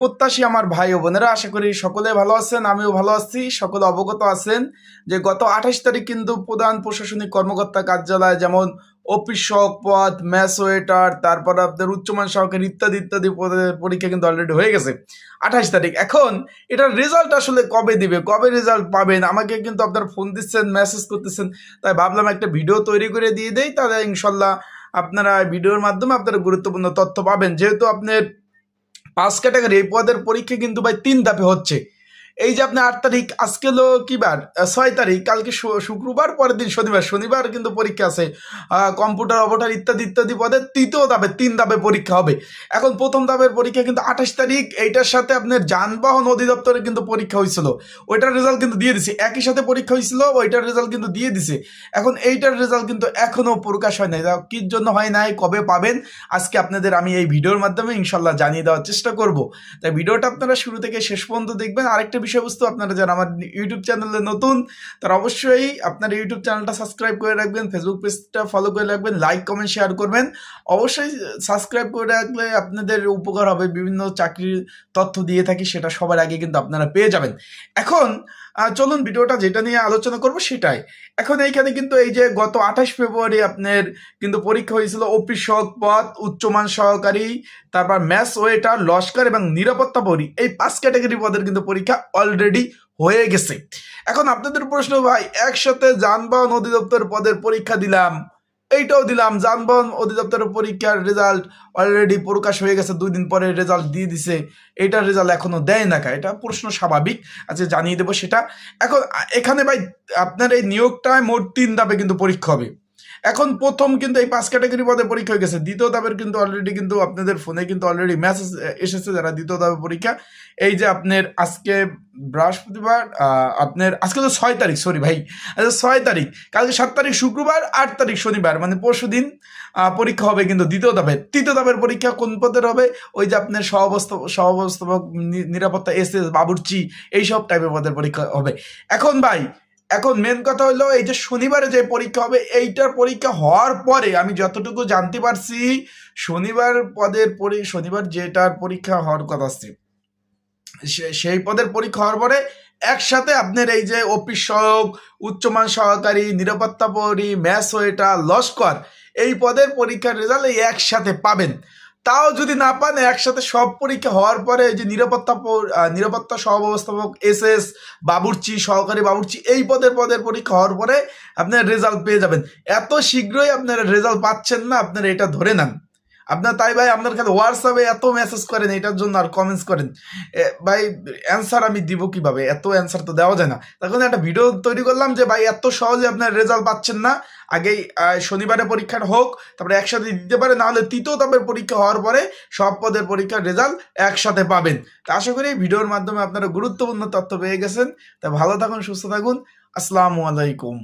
প্রত্যাশী আমার ভাই ও বোনেরা, আশা করি সকলে ভালো আছেন, আমিও ভালো আছি, সকলে অবগত আছেন যে গত আঠাশ তারিখ কিন্তু প্রধান প্রশাসনিক কর্মকর্তা কার্যালয় যেমন অফিস সহক পদ ম্যাস ওয়েটার, তারপর আপনার উচ্চমান সহকারী ইত্যাদি ইত্যাদি পরীক্ষা কিন্তু অলরেডি হয়ে গেছে আঠাশ তারিখ। এখন এটার রেজাল্ট আসলে কবে দিবে? কবে রেজাল্ট পাবেন? আমাকে কিন্তু আপনার ফোন দিচ্ছেন মেসেজ করতেছেন, তাই ভাবলাম একটা ভিডিও তৈরি করে দিয়ে দেই, তাহলে ইনশাল্লাহ আপনারা ভিডিওর মাধ্যমে আপনারা গুরুত্বপূর্ণ তথ্য পাবেন। যেহেতু আপনার পাঁচ ক্যাটাগরি এই পদের পরীক্ষা কিন্তু ভাই তিন ধাপে হচ্ছে। এই যে আপনি আট তারিখ, আজকে হলো কি বার? ছয় তারিখ, কালকে শুক্রবার, পরের দিন শনিবার। শনিবার কিন্তু পরীক্ষা আছে। কম্পিউটার অবটার ইত্যাদি ইত্যাদি পদে তৃতীয় ধাপে, তিন ধাপে পরীক্ষা হবে। এখন প্রথম ধাপের পরীক্ষা কিন্তু আঠাশ তারিখ। এইটার সাথে আপনার যানবাহন অধিদপ্তরে কিন্তু পরীক্ষা হয়েছিল। ওইটার রেজাল্ট কিন্তু দিয়ে দিছে। একই সাথে পরীক্ষা হয়েছিল, ওইটার রেজাল্ট কিন্তু দিয়ে দিছে। এখন এইটার রেজাল্ট কিন্তু এখনও প্রকাশ হয় নাই। তা কি জন্য হয় নাই, কবে পাবেন, আজকে আপনাদের আমি এই ভিডিওর মাধ্যমে ইনশাল্লাহ জানিয়ে দেওয়ার চেষ্টা করব। তাই ভিডিওটা আপনারা শুরু থেকে শেষ পর্যন্ত দেখবেন। আরেকটা বিষয়বস্তু আপনারা যারা আমার ইউটিউব চ্যানেলে নতুন, তারা অবশ্যই আপনার ইউটিউব চ্যানেলটা সাবস্ক্রাইব করে রাখবেন ফেসবুক পেজটা ফলো করে রাখবেন লাইক কমেন্ট শেয়ার করবেন। অবশ্যই সাবস্ক্রাইব করে রাখলে আপনাদের উপকার হবে, বিভিন্ন চাকরির তথ্য দিয়ে থাকি, সেটা সবার আগে কিন্তু আপনারা পেয়ে যাবেন। এখন চলুন ভিডিওটা যেটা নিয়ে আলোচনা করব সেটাই। এখন এইখানে কিন্তু এই যে গত আঠাশ ফেব্রুয়ারি আপনার কিন্তু পরীক্ষা হয়েছিল, অফিস সহক পদ, উচ্চমান সহকারী, তারপর ম্যাথস ওয়েটার লস্কর এবং নিরাপত্তা পরি এই পাঁচ ক্যাটাগরি পদের কিন্তু পরীক্ষা অলরেডি হয়ে গেছে। এখন আপনাদের প্রশ্ন, ভাই, একসাথে যানবাহন অধিদপ্তর পদের পরীক্ষা দিলাম। এইটাও দিলাম, যানবাহন অধিদপ্তরের পরীক্ষার রেজাল্ট অলরেডি প্রকাশ হয়ে গেছে, দুই দিন পরে রেজাল্ট দিয়ে দিছে। এইটার রেজাল্ট এখনও দেয় না কা এটা প্রশ্ন স্বাভাবিক আচ্ছা জানিয়ে দেবো সেটা। এখন, এখানে ভাই, আপনার এই নিয়োগটায় মোট তিন ধাপে কিন্তু পরীক্ষা হবে। এখন প্রথম কিন্তু এই পাঁচ ক্যাটাগরি পদে পরীক্ষা হয়ে গেছে। দ্বিতীয় ধাপের কিন্তু অলরেডি কিন্তু আপনাদের ফোনে কিন্তু অলরেডি মেসেজ এসেছে যারা দ্বিতীয় ধাপের পরীক্ষা। এই যে আপনার আজকে বৃহস্পতিবার আপনার আজকে তো ছয় তারিখ সরি ভাই আচ্ছা ছয় তারিখ। কালকে সাত তারিখ শুক্রবার, আট তারিখ শনিবার মানে পরশু দিন পরীক্ষা হবে কিন্তু দ্বিতীয় ধাপের তৃতীয় ধাপের পরীক্ষা কোন পদের হবে? ওই যে আপনার সহবস্ত সহবস্থাপক নিরাপত্তা এস এস বাবুর্চি, এইসব টাইপের পদের পরীক্ষা হবে। এখন ভাই এখন মেন কথা হলো এই যে শনিবারে যে পরীক্ষা হবে, এইটার পরীক্ষা হওয়ার পরে আমি যতটুকু জানতে পারছি, শনিবার পদের পরি, শনিবার যেটার পরীক্ষা হওয়ার কথা সে- সেই পদের পরীক্ষা হওয়ার পরে একসাথে আপনার এই যে অফিস সহক, উচ্চমান সহকারী, নিরাপত্তা পরি ম্যাস ওয়েটার লস্কর এই পদের পরীক্ষার রেজাল্ট এই একসাথে পাবেন। তাও যদি না পান, একসাথে সব পরীক্ষা হওয়ার পরে যে নিরাপত্তা নিরাপত্তা সহ ব্যবস্থাপক এস এস বাবুর্চি, সহকারী বাবুর্চি, এই পদের পদের পরীক্ষা হওয়ার পরে আপনার রেজাল্ট পেয়ে যাবেন। এত শীঘ্রই আপনারা রেজাল্ট পাচ্ছেন না, আপনারা এটা ধরে নেন। আপনার তাই ভাই, আপনার খালি হোয়াটসঅ্যাপে এত মেসেজ করেন, এটার জন্য আর কমেন্টস করেন। ভাই অ্যান্সার আমি দিব কীভাবে? এত অ্যান্সার তো দেওয়া যায় না। তখন একটা ভিডিও তৈরি করলাম যে, ভাই, এত সহজে আপনার রেজাল্ট পাচ্ছেন না। আগেই শনিবারে পরীক্ষার হোক, তারপরে একসাথে দিতে পারে নাহলে তৃতীয় ধাপের পরীক্ষা হওয়ার পরে সব পদের পরীক্ষার রেজাল্ট একসাথে পাবেন। তা আশা করি ভিডিওর মাধ্যমে আপনারা গুরুত্বপূর্ণ তথ্য পেয়ে গেছেন। তা ভালো থাকুন, সুস্থ থাকুন। আসসালামু আলাইকুম।